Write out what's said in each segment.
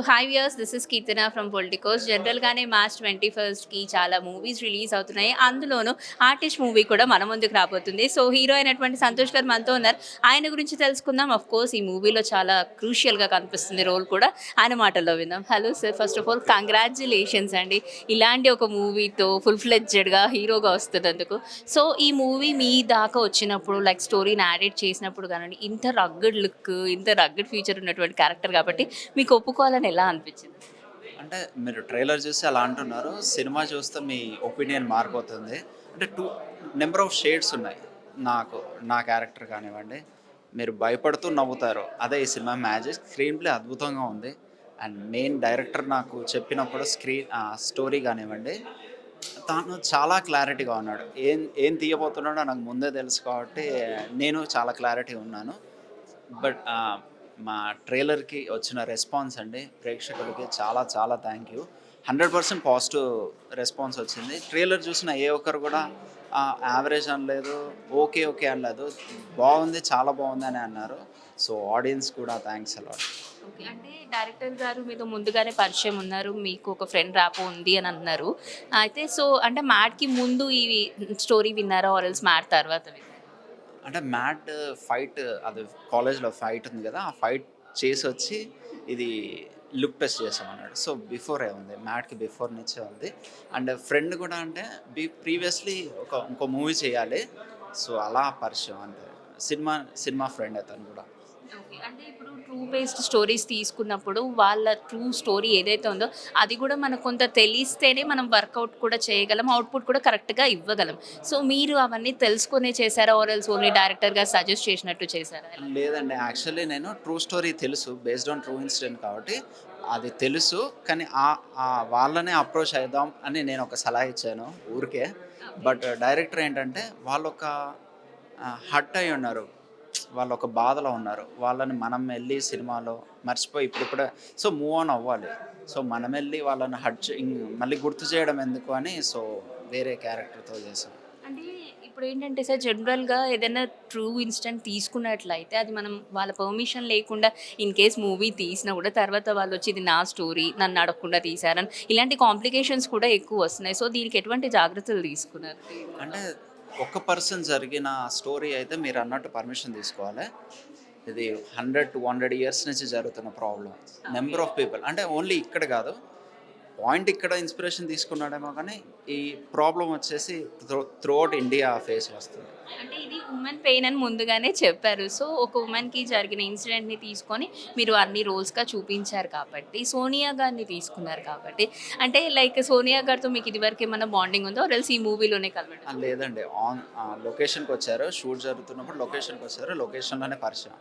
Hi years this is Keerthana from politicos జనరల్గానే March twenty ఫస్ట్కి చాలా movies release అవుతున్నాయి. అందులోనూ ఆర్టిస్ట్ మూవీ కూడా మన ముందుకు రాబోతుంది. సో హీరో అయినటువంటి సంతోష్ గారు మనతో ఉన్నారు. ఆయన గురించి తెలుసుకుందాం. అఫ్ కోర్స్ ఈ మూవీలో చాలా క్రూషియల్గా కనిపిస్తుంది రోల్ కూడా. ఆయన మాటల్లో విందాం. Hello sir first of all congratulations అండి. ఇలాంటి ఒక మూవీతో ఫుల్ ఫ్లెడ్జెడ్గా హీరోగా వస్తున్నందుకు. సో ఈ మూవీ మీ దాకా వచ్చినప్పుడు లైక్ స్టోరీని యాడెడ్ చేసినప్పుడు కానీ ఇంత రగ్గడ్ లుక్ ఇంత రగ్గడ్ ఫ్యూచర్ ఉన్నటువంటి క్యారెక్టర్ కాబట్టి మీకు ఒప్పుకోవాలని ఎలా అనిపించింది? అంటే మీరు ట్రైలర్ చూసి అలా అంటున్నారు సినిమా చూస్తే మీ ఒపీనియన్ మారిపోతుంది. అంటే టూ నెంబర్ ఆఫ్ షేడ్స్ ఉన్నాయి. నాకు నా క్యారెక్టర్ కానివ్వండి మీరు భయపడుతూ నవ్వుతారు. అదే ఈ సినిమా మ్యాజిక్ స్క్రీన్ ప్లే అద్భుతంగా ఉంది. అండ్ మెయిన్ డైరెక్టర్ నాకు చెప్పినప్పుడు స్క్రీన్ స్టోరీ కానివ్వండి తాను చాలా క్లారిటీగా ఉన్నాడు. ఏం ఏం తీయబోతున్నాడో నాకు ముందే తెలుసు కాబట్టి నేను చాలా క్లారిటీ ఉన్నాను. బట్ మా ట్రైలర్కి వచ్చిన రెస్పాన్స్ అండి. ప్రేక్షకులకి చాలా చాలా thank you hundred percent positive response వచ్చింది. ట్రైలర్ చూసిన ఏ ఒక్కరు కూడా యావరేజ్ అనలేదు ఓకే ఓకే అనలేదు. బాగుంది చాలా బాగుంది అని అన్నారు. సో ఆడియన్స్ కూడా థ్యాంక్స్ అలాట్ ఓకే అంటే డైరెక్టర్ గారు మీతో ముందుగానే పరిచయం ఉన్నారు. మీకు ఒక ఫ్రెండ్ ర్యాప్ ఉంది అని అన్నారు. అయితే సో అంటే మ్యాట్కి ముందు ఈ స్టోరీ విన్నారా? ఆర్ ఎల్స్ మ్యాట్ తర్వాత అంటే మ్యాట్ ఫైట్ అది కాలేజ్లో ఫైట్ ఉంది కదా ఆ ఫైట్ చేసి వచ్చి ఇది లుక్ టెస్ట్ చేసాం అన్నాడు సో బిఫోరే ఉంది మ్యాట్కి బిఫోర్ నుంచే ఉంది. అండ్ ఫ్రెండ్ కూడా అంటే బి ప్రీవియస్లీ ఒక ఇంకో మూవీ చేయాలి. సో అలా పరిచయం అంటే సినిమా సినిమా ఫ్రెండ్ అతను కూడా. అంటే ఇప్పుడు ట్రూ బేస్డ్ స్టోరీస్ తీసుకున్నప్పుడు వాళ్ళ ట్రూ స్టోరీ ఏదైతే ఉందో అది కూడా మనకు కొంత తెలిస్తేనే మనం వర్కౌట్ కూడా చేయగలం అవుట్పుట్ కూడా కరెక్ట్గా ఇవ్వగలం. సో మీరు అవన్నీ తెలుసుకునే చేశారా? ఓరల్స్ ఓన్లీ డైరెక్టర్గా సజెస్ట్ చేసినట్టు చేశారా? లేదండి. యాక్చువల్లీ నేను ట్రూ స్టోరీ తెలుసు. బేస్డ్ ఆన్ ట్రూ ఇన్సిడెంట్ కాబట్టి అది తెలుసు. కానీ ఆ ఆ వాళ్ళనే అప్రోచ్ అవుదాం అని నేను ఒక సలహా ఇచ్చాను ఊరికే. బట్ డైరెక్టర్ ఏంటంటే వాళ్ళు ఒక హట్ అయి ఉన్నారు. వాళ్ళు ఒక బాధలో ఉన్నారు. వాళ్ళని మనం వెళ్ళి సినిమాలో మర్చిపోయి ఇప్పుడిప్పుడే సో మూవ్ ఆన్ అవ్వాలి. సో మనం వెళ్ళి వాళ్ళని హట్ మళ్ళీ గుర్తు చేయడం ఎందుకు అని సో వేరే క్యారెక్టర్తో చేసాం అంటే ఇప్పుడు ఏంటంటే సార్ జనరల్గా ఏదైనా ట్రూ ఇన్స్టెంట్ తీసుకున్నట్లయితే అది మనం వాళ్ళ పర్మిషన్ లేకుండా ఇన్ కేస్ మూవీ తీసినా కూడా తర్వాత వాళ్ళు వచ్చి ఇది నా స్టోరీ నన్ను అడగకుండా తీశారని ఇలాంటి కాంప్లికేషన్స్ కూడా ఎక్కువ వస్తున్నాయి. సో దీనికి ఎటువంటి జాగ్రత్తలు తీసుకున్నారు? అంటే ఒక్క పర్సన్ జరిగిన స్టోరీ అయితే మీరు అన్నట్టు పర్మిషన్ తీసుకోవాలి. ఇది హండ్రెడ్ టు హండ్రెడ్ ఇయర్స్ నుంచి జరుగుతున్న ప్రాబ్లం. నెంబర్ ఆఫ్ పీపుల్ అంటే ఓన్లీ ఇక్కడ కాదు. పాయింట్ ఇక్కడ ఇన్స్పిరేషన్ తీసుకున్నాడేమో కానీ ఈ ప్రాబ్లం వచ్చేసి త్రూ అవుట్ ఇండియా ఫేస్ వస్తుంది. అంటే ఇది ఉమెన్ పెయిన్ అని ముందుగానే చెప్పారు. సో ఒక ఉమెన్కి జరిగిన ఇన్సిడెంట్ని తీసుకొని మీరు అన్ని రోల్స్గా చూపించారు కాబట్టి సోనియా గారిని తీసుకున్నారు కాబట్టి. అంటే లైక్ సోనియా గారితో మీకు ఇదివరకు ఏమైనా బాండింగ్ ఉందో? రెల్స్ ఈ మూవీలోనే కలవడం లేదండి. ఆన్ లొకేషన్కి వచ్చారు. షూట్ జరుగుతున్నప్పుడు లొకేషన్కి వచ్చారు. లొకేషన్లోనే పరిచయం.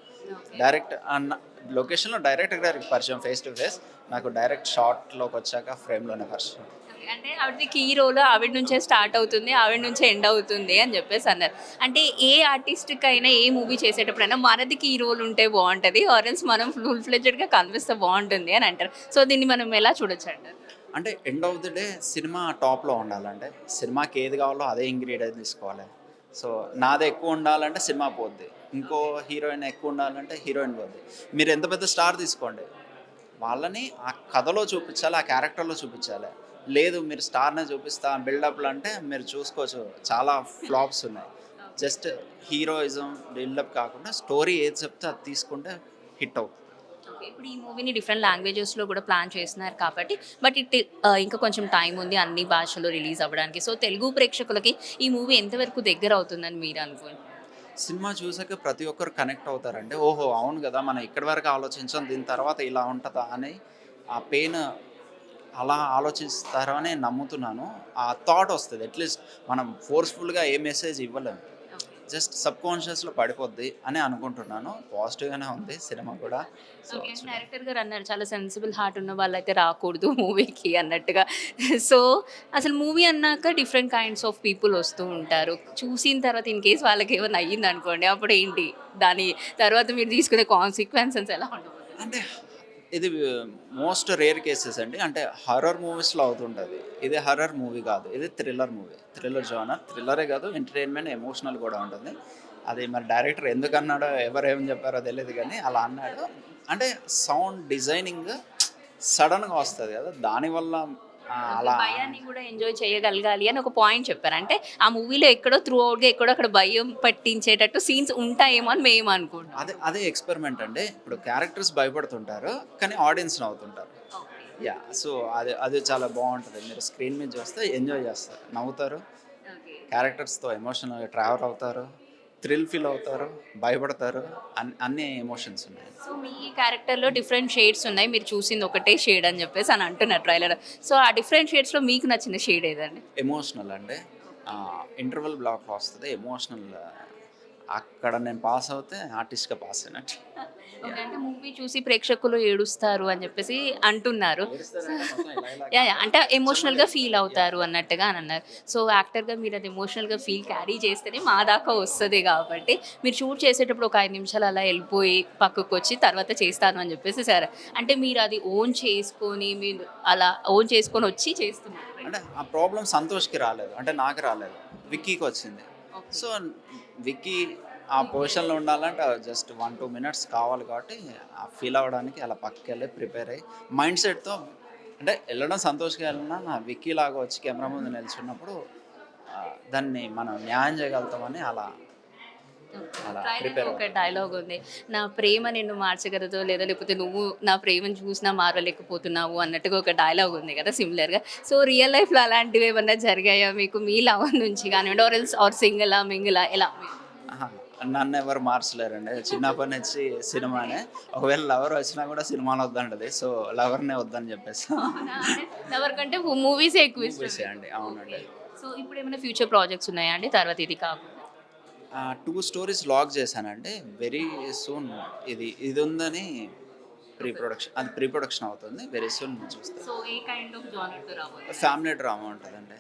డైరెక్ట్ అన్న లొకేషన్లో డైరెక్ట్ డైరెక్ట్ పరిచయం ఫేస్ టు ఫేస్ నాకు డైరెక్ట్ షార్ట్లోకి వచ్చాక ఫ్రేమ్లోనే పరిచయం. అంటే ఆవిడది కీ రోల్ ఆవిడ నుంచే స్టార్ట్ అవుతుంది ఆవిడ నుంచే ఎండ్ అవుతుంది అని చెప్పేసి అన్నారు. అంటే ఏ ఆర్టిస్ట్కి అయినా ఏ మూవీ చేసేటప్పుడైనా మనది కీ రోల్ ఉంటే బాగుంటుంది ఆరెల్స్ మనం ఫుల్ ఫ్లెడ్జెడ్గా కనిపిస్తే బాగుంటుంది అని అంటారు. సో దీన్ని మనం ఎలా చూడొచ్చు అంటారు? అంటే ఎండ్ ఆఫ్ ది డే సినిమా టాప్లో ఉండాలంటే సినిమాకి ఏది కావాలో అదే ఇంగ్రీడియంట్ తీసుకోవాలి. సో నాది ఎక్కువ ఉండాలంటే సినిమా పోద్ది. ఇంకో హీరోయిన్ ఎక్కువ ఉండాలంటే హీరోయిన్ పోద్ది. మీరు ఎంత పెద్ద స్టార్ తీసుకోండి. వాళ్ళని ఆ కథలో చూపించాలి ఆ క్యారెక్టర్లో చూపించాలి. లేదు మీరు స్టార్నే చూపిస్తా బిల్డప్లు అంటే మీరు చూసుకోవచ్చు. చాలా ఫ్లాప్స్ ఉన్నాయి. జస్ట్ హీరోయిజం బిల్డప్ కాకుండా స్టోరీ ఏది చెప్తే అది తీసుకుంటే హిట్ అవుతుంది. ఓకే ఇప్పుడు ఈ మూవీని డిఫరెంట్ లాంగ్వేజెస్లో కూడా ప్లాన్ చేస్తున్నారు కాబట్టి బట్ ఇట్ ఇంకా కొంచెం టైం ఉంది అన్ని భాషల్లో రిలీజ్ అవ్వడానికి. సో తెలుగు ప్రేక్షకులకి ఈ మూవీ ఎంతవరకు దగ్గర అవుతుందని మీరు అనుకోండి? సినిమా చూసాక ప్రతి ఒక్కరు కనెక్ట్ అవుతారంటే ఓహో అవును కదా మనం ఇక్కడి వరకు ఆలోచించాం దీని తర్వాత ఇలా ఉంటుందా అని ఆ పెయిన్ అలా ఆలోచిస్తారో అని నమ్ముతున్నాను. ఆ థాట్ వస్తుంది. అట్లీస్ట్ మనం ఫోర్స్ఫుల్గా ఏ మెసేజ్ ఇవ్వలేము. జస్ట్ సబ్ కాన్షియస్లో పడిపోద్ది అని అనుకుంటున్నాను. పాజిటివ్గానే ఉంది సినిమా కూడా. డైరెక్టర్ గారు అన్నారు చాలా సెన్సిబుల్ హార్ట్ ఉన్న వాళ్ళైతే రాకూడదు మూవీకి అన్నట్టుగా. సో అసలు మూవీ అన్నాక డిఫరెంట్ కైండ్స్ ఆఫ్ పీపుల్ వస్తూ ఉంటారు. చూసిన తర్వాత ఇన్ కేస్ వాళ్ళకి ఏమైనా అయ్యింది అనుకోండి అప్పుడు ఏంటి? దాని తర్వాత మీరు తీసుకునే కాన్సిక్వెన్సెస్ ఎలా ఉండబోతుంది? అంటే ఇది మోస్ట్ రేర్ కేసెస్ అండి. అంటే హర్రర్ మూవీస్లో అవుతుంటుంది. ఇది హర్రర్ మూవీ కాదు. ఇది థ్రిల్లర్ మూవీ థ్రిల్లర్ జోనర్ థ్రిల్లరే కాదు ఎంటర్టైన్మెంట్ ఎమోషనల్ కూడా ఉంటుంది. అది మరి డైరెక్టర్ ఎందుకు అన్నాడో ఎవరు ఏం చెప్పారో తెలియదు కానీ అలా అన్నాడు. అంటే సౌండ్ డిజైనింగ్ సడన్గా వస్తుంది కదా. దానివల్ల భయాన్ని కూడా ఎంజాయ్ చేయగలగాలి అని ఒక పాయింట్ చెప్పారు. అంటే ఆ మూవీలో ఎక్కడో త్రూ అవుట్గా ఎక్కడో అక్కడ భయం పట్టించేటట్టు సీన్స్ ఉంటాయేమో అని మేము అనుకుంటున్నాం అదే అదే ఎక్స్పెరిమెంట్ అండి. ఇప్పుడు క్యారెక్టర్స్ భయపడుతుంటారు కానీ ఆడియన్స్ నవ్వుతుంటారు యా సో అది అది చాలా బాగుంటుంది. మీరు స్క్రీన్ మీద చూస్తే ఎంజాయ్ చేస్తారు. నవ్వుతారు. క్యారెక్టర్స్తో ఎమోషనల్ ట్రావెల్ అవుతారు. థ్రిల్ ఫీల్ అవుతారు భయపడతారు అన్ అన్ని ఎమోషన్స్ ఉన్నాయి. సో మీ క్యారెక్టర్లో డిఫరెంట్ షేడ్స్ ఉన్నాయి మీరు చూసింది ఒకటే షేడ్ అని చెప్పేసి అని అంటున్నారు ట్రైలర్. సో ఆ డిఫరెంట్ షేడ్స్లో మీకు నచ్చిన షేడ్ ఏదండి? ఎమోషనల్ అంటే ఇంటర్వెల్ బ్లాక్లో వస్తుంది ఎమోషనల్ అక్కడ నేను పాస్ అవుతే ఆర్టిస్ట్గా పాస్ అయినట్టు. అంటే మూవీ చూసి ప్రేక్షకులు ఏడుస్తారు అని చెప్పేసి అంటున్నారు. అంటే ఎమోషనల్గా ఫీల్ అవుతారు అన్నట్టుగా అని అన్నారు. సో యాక్టర్గా మీరు అది ఎమోషనల్గా ఫీల్ క్యారీ చేస్తేనే మా దాకా వస్తుంది కాబట్టి మీరు షూట్ చేసేటప్పుడు ఒక ఐదు నిమిషాలు అలా వెళ్ళిపోయి పక్కకు వచ్చి తర్వాత చేస్తాను అని చెప్పేసి సరే. అంటే మీరు అది ఓన్ చేసుకొని మీరు అలా ఓన్ చేసుకొని వచ్చి చేస్తున్నారు. అంటే ఆ ప్రాబ్లం సంతోష్కి రాలేదు. అంటే నాకు రాలేదు. విక్కీకి వచ్చింది. సో విక్కీ ఆ పొజిషన్లో ఉండాలంటే జస్ట్ వన్ టూ మినిట్స్ కావాలి కాబట్టి ఆ ఫీల్ అవ్వడానికి అలా పక్కకెళ్ళి ప్రిపేర్ అయ్యి మైండ్ సెట్తో అంటే వెళ్ళడం సంతోష్గా వెళ్ళినా నా విక్కీ లాగా వచ్చి కెమెరా ముందు నిల్చున్నప్పుడు దాన్ని మనం న్యాయం చేయగలుగుతామని అలా ఒక డైలాగ్ ఉంది. నా ప్రేమ నిన్ను మార్చగలదో లేదా లేకపోతే నువ్వు నా ప్రేమను చూసినా మారలేకపోతున్నావు అన్నట్టుగా ఒక డైలాగ్ ఉంది కదా సిమిలర్గా సో రియల్ లైఫ్లో అలాంటివి ఏమన్నా జరిగాయా మీకు? మీ లవ్ నుంచి కానివ్వండి ఆర్ ఎల్స్ ఆర్ సింగిలా మింగిలా ఎలా? నన్ను ఎవరు మార్చలేరండి. చిన్నప్పటి నుంచి సినిమానే. ఒకవేళ లవర్ వచ్చినా కూడా సినిమాలో వద్దంటది. సో లవర్నే వద్దని చెప్పేసి. ఎవరి కంటే మూవీస్ ఎక్కువ అండి. అవునండి. సో ఇప్పుడు ఏమైనా ఫ్యూచర్ ప్రాజెక్ట్స్ ఉన్నాయా అండి? తర్వాత ఇది కాకుండా. టూ స్టోరీస్ లాక్ చేశానంటే వెరీ సూన్ ఇది ఇది ఉందని ప్రీ ప్రొడక్షన్ అది ప్రీ ప్రొడక్షన్ అవుతుంది వెరీ సూన్ చూస్తాను. ఫ్యామిలీ డ్రామా ఉంటుందండి.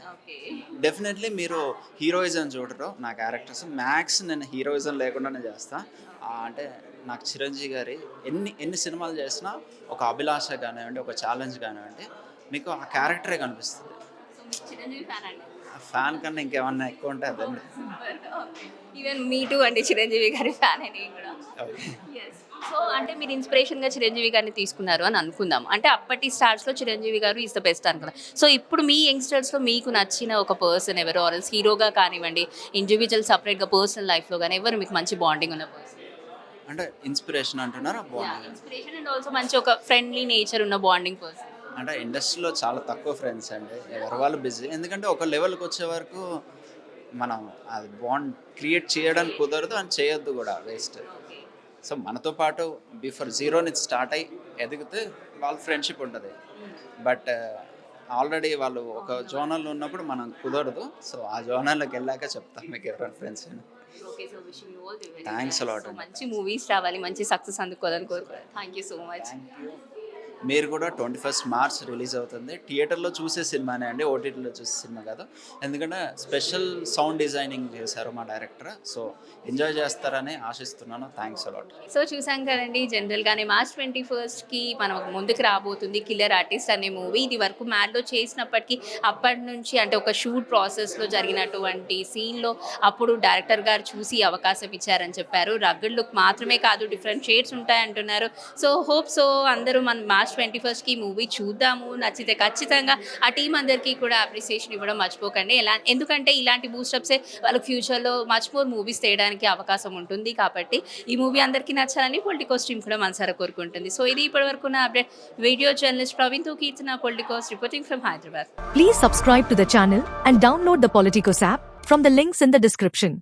డెఫినెట్లీ మీరు హీరోయిజం చూడరు నా క్యారెక్టర్స్ మ్యాక్స్ నేను హీరోయిజం లేకుండానే చేస్తా. ఆ, అంటే నాకు చిరంజీవి గారి ఎన్ని ఎన్ని సినిమాలు చేసినా ఒక అభిలాష కానివ్వండి ఒక ఛాలెంజ్ కానివ్వండి మీకు ఆ క్యారెక్టరే కనిపిస్తుంది. ఫ్యాన్ కన్నా ఇంకేమన్నా ఎక్కువ ఉంటే అదండి. ఈవెన్ మీ టూ అండి చిరంజీవి గారి ఫ్యాన్ నేను కూడా. సో అంటే మీరు ఇన్స్పిరేషన్గా చిరంజీవి గారిని తీసుకున్నారు అని అనుకుందాం. అంటే అప్పటి స్టార్స్లో Chiranjeevi garu is the best అనుకుందాం. సో ఇప్పుడు మీ యంగ్స్టర్స్లో మీకు నచ్చిన ఒక పర్సన్ ఎవరు? ఆర్ఎల్స్ హీరోగా కానివ్వండి ఇండివిజువల్ సపరేట్గా పర్సనల్ లైఫ్లో కానీ ఎవరు మీకు మంచి బాండింగ్ ఉన్న పర్సన్ అంటే ఇన్స్పిరేషన్ అంటున్నారా? ఇన్స్పిరేషన్ అండ్ ఆల్సో మంచి ఒక ఫ్రెండ్లీ నేచర్ ఉన్న బాండింగ్ పర్సన్ అంటే ఇండస్ట్రీలో చాలా తక్కువ ఫ్రెండ్స్ అండి. ఎవరి వాళ్ళు బిజీ ఎందుకంటే ఒక లెవెల్కి వచ్చే వరకు మనం అది బాండ్ క్రియేట్ చేయడానికి కుదరదు అని చేయొద్దు కూడా వేస్ట్ సో మనతో పాటు బిఫోర్ జీరో నుంచి స్టార్ట్ అయ్యి ఎదిగితే వాళ్ళ ఫ్రెండ్షిప్ ఉంటుంది. బట్ ఆల్రెడీ వాళ్ళు ఒక జోనల్లో ఉన్నప్పుడు మనం కుదరదు. సో ఆ జోనల్లోకి వెళ్ళాక చెప్తాం మీకు ఎవరైనా ఫ్రెండ్స్ అని okay so wishing you all the very Thanks a lot అండి. మంచి మూవీస్ రావాలి మంచి సక్సెస్ అందుకోవాలని కోరుకోవాలి థ్యాంక్ యూ సో మచ్ మీరు కూడా ట్వంటీ ఫస్ట్ మార్చ్ రిలీజ్ అవుతుంది. థియేటర్లో చూసే సినిమానే అండి ఓటీటీలో చూసే సినిమా కాదు. ఎందుకంటే స్పెషల్ సౌండ్ డిజైనింగ్ చేశారు మా డైరెక్టర్. సో ఎంజాయ్ చేస్తారని ఆశిస్తున్నాను. థ్యాంక్స్ అలాట్ సో చూసాం కదండి జనరల్గానే మార్చ్ ట్వంటీ ఫస్ట్కి మనం ముందుకు రాబోతుంది కిల్లర్ ఆర్టిస్ట్ అనే మూవీ. ఇది వరకు మ్యాడ్లో చేసినప్పటికీ అప్పటి నుంచి అంటే ఒక షూట్ ప్రాసెస్లో జరిగినటువంటి సీన్లో అప్పుడు డైరెక్టర్ గారు చూసి అవకాశం ఇచ్చారని చెప్పారు. రగ్గడ్ లుక్ మాత్రమే కాదు డిఫరెంట్ షేడ్స్ ఉంటాయంటున్నారు. సో హోప్ సో అందరూ మన మార్చ్ ట్వంటీ ఫస్ట్కి మూవీ చూద్దాము నచ్చితే ఖచ్చితంగా ఆ టీం అందరికీ కూడా అప్రిసియేషన్ ఇవ్వడం మర్చిపోకండి. ఎలా ఎందుకంటే ఇలాంటి బూస్టప్సే వాళ్ళకి ఫ్యూచర్లో మచ్ మోర్ మూవీస్ తీయడానికి అవకాశం ఉంటుంది కాబట్టి ఈ మూవీ అందరికీ నచ్చాలని పొలిటికోస్ టీం కూడా మనసారా కోరుకుంటుంది. సో ఇది ఇప్పటివరకు నా update. Video journalist ప్రవీణ్తో Keerthana Politicos reporting from Hyderabad please subscribe to the channel and download the Politicos app from the links in the description